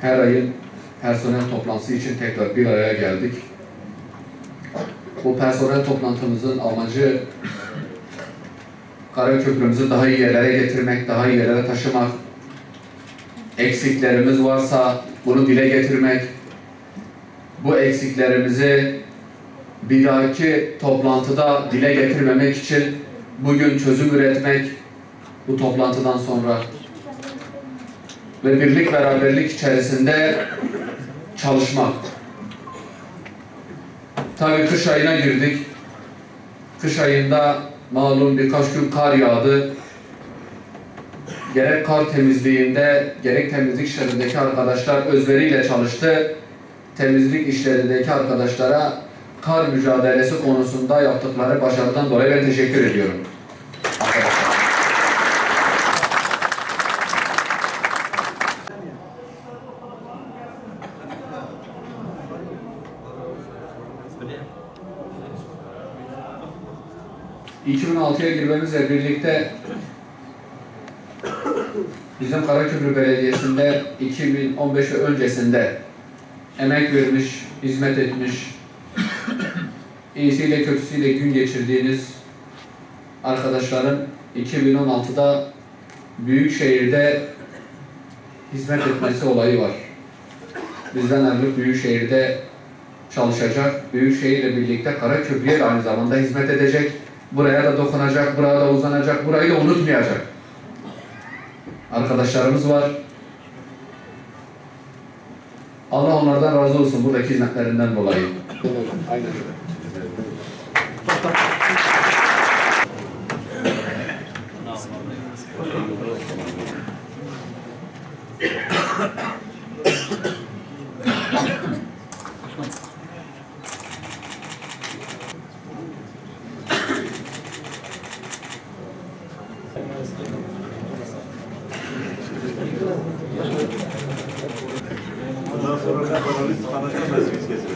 Her ayın personel toplantısı için tekrar bir araya geldik. Bu personel toplantımızın amacı Karaköprümüzü daha iyi yerlere getirmek, daha iyi yerlere taşımak, eksiklerimiz varsa bunu dile getirmek, bu eksiklerimizi bir dahaki toplantıda dile getirmemek için bugün çözüm üretmek bu toplantıdan sonra. Ve birlik beraberlik içerisinde çalışmak. Tabii kış ayına girdik. Kış ayında malum birkaç gün kar yağdı. Gerek kar temizliğinde, gerek temizlik işlerindeki arkadaşlar özveriyle çalıştı. Temizlik işlerindeki arkadaşlara kar mücadelesi konusunda yaptıkları başarıdan dolayı ben teşekkür ediyorum. Arkadaşlar. ...2006'ya girmemizle birlikte... ...bizim Karaköprü Belediyesi'nde... ...2015 ve öncesinde... ...emek vermiş, hizmet etmiş... ...iyisiyle kötüsüyle gün geçirdiğiniz... ...arkadaşların... ...2016'da... ...Büyükşehir'de... ...hizmet etmesi olayı var. Bizden ayrılıp Büyükşehir'de çalışacak. Büyükşehir'le birlikte Karaköprü'ye de aynı zamanda hizmet edecek. Buraya da dokunacak, buraya da uzanacak, burayı da unutmayacak. Arkadaşlarımız var. Allah onlardan razı olsun buradaki hizmetlerinden dolayı. Aynen öyle. Bundan sonra da analiz anlaşılmaz biz kesin.